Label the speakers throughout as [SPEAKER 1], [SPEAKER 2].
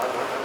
[SPEAKER 1] Thank you.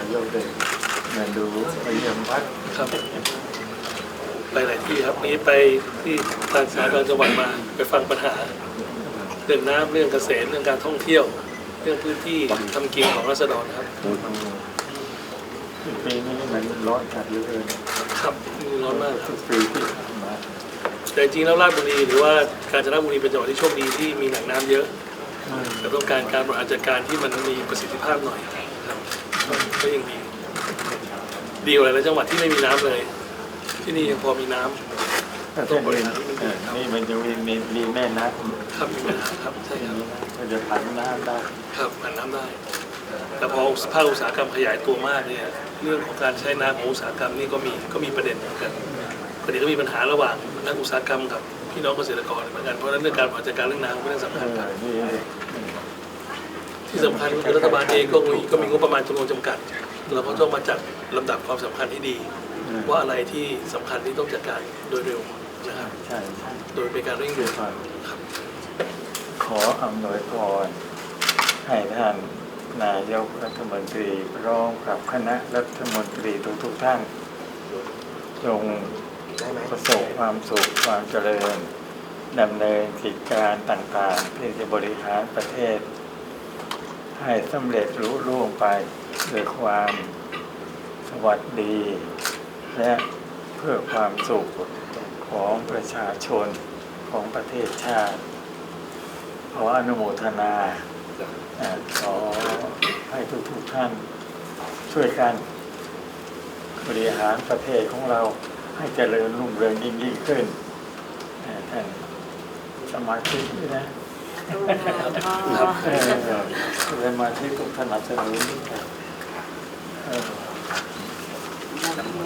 [SPEAKER 1] ายกได้มาดูมาเยี่ยมวัด
[SPEAKER 2] ครับ ไปหลายที่ครับนี้ไปที่ทางสาธารณจังหวัดมาไปฟังปัญหา เรื่องน้ำเรื่องเกษตรเรื่องการท่องเที่ยว เรื่องพื้นที่ทำกินของรัษฎรครับ
[SPEAKER 1] ปีนี้มันร้อนจัดเหลือเกิน
[SPEAKER 2] ครับมีร้อนมากครับ
[SPEAKER 1] ทุกปีที่ผ่านมา
[SPEAKER 2] แต่จริงๆแล้วราชบุรีหรือว่ากาญจนบุรีเป็นจังหวัดที่โชคดีที่มีแหล่งน้ำเยอะ
[SPEAKER 1] อืม
[SPEAKER 2] แต่ต้องการการบริหารจัดการที่มันมีประสิทธิภาพหน่อยครับ ก็ยังดีดีกว่าหลายๆจังหวัดที่ไม่มีน้ำเลย ที่นี่ยังพอมีน้ำ
[SPEAKER 1] ถ้าเป็นเออนี่มันจะมีมีมีแม่น้ำ
[SPEAKER 2] ครับมีปัญหาครับใช่ครับ
[SPEAKER 1] มันจะผันน้ำได้
[SPEAKER 2] ครับผ่านน้ำได้ แต่พอภาคอุตสาหกรรมขยายตัวมากเนี่ยเรื่องของการใช้น้ำของอุตสาหกรรมนี่ก็มีก็มีประเด็นเหมือนกันประเด็นก็มีปัญหาระหว่างนักอุตสาหกรรมกับพี่น้องเกษตรกรเหมือนกันเพราะฉะนั้นเรื่องการบริหารจัดการเรื่องน้ำเป็นเรื่องสำ
[SPEAKER 1] เอ
[SPEAKER 2] คัญ
[SPEAKER 1] อ
[SPEAKER 2] ครับ
[SPEAKER 1] นี่
[SPEAKER 2] ที่สำคัญคือรัฐบาลเองก็มีก็มีงบประมาณจำนวนจำกัด เราก็ต้องมาจัดลำดับความสำคัญให้ดี ว่าอะไรที่สำคัญที่ต้องจัดการโดยเร็วนะครับ
[SPEAKER 1] ใช่ใช่
[SPEAKER 2] โดยเป็นการเร่งด่วน
[SPEAKER 1] ก่อน
[SPEAKER 2] ครับ
[SPEAKER 1] ขออำนวยพรให้ท่านนายกรัฐมนตรีพร้อมกับคณะรัฐมนตรีทุกๆท่าน จงประสบความสุขความเจริญดำเนินกิจการต่างๆที่จะบริหารประเทศ ให้สำเร็จรุ่ร่วงไปด้วยความสวัสดี และเพื่อความสุขของประชาชนของประเทศชาติ ขออนุโมทนาขอให้ทุกๆท่านช่วยกันบริหารประเทศของเราให้เจริญรุ่งเรืองยิ่งยิ่งขึ้นท่านสมาธิด้วยนะ
[SPEAKER 2] ครับ
[SPEAKER 1] เออสมาธิทุกถนัดสนุนเออ
[SPEAKER 3] นะโม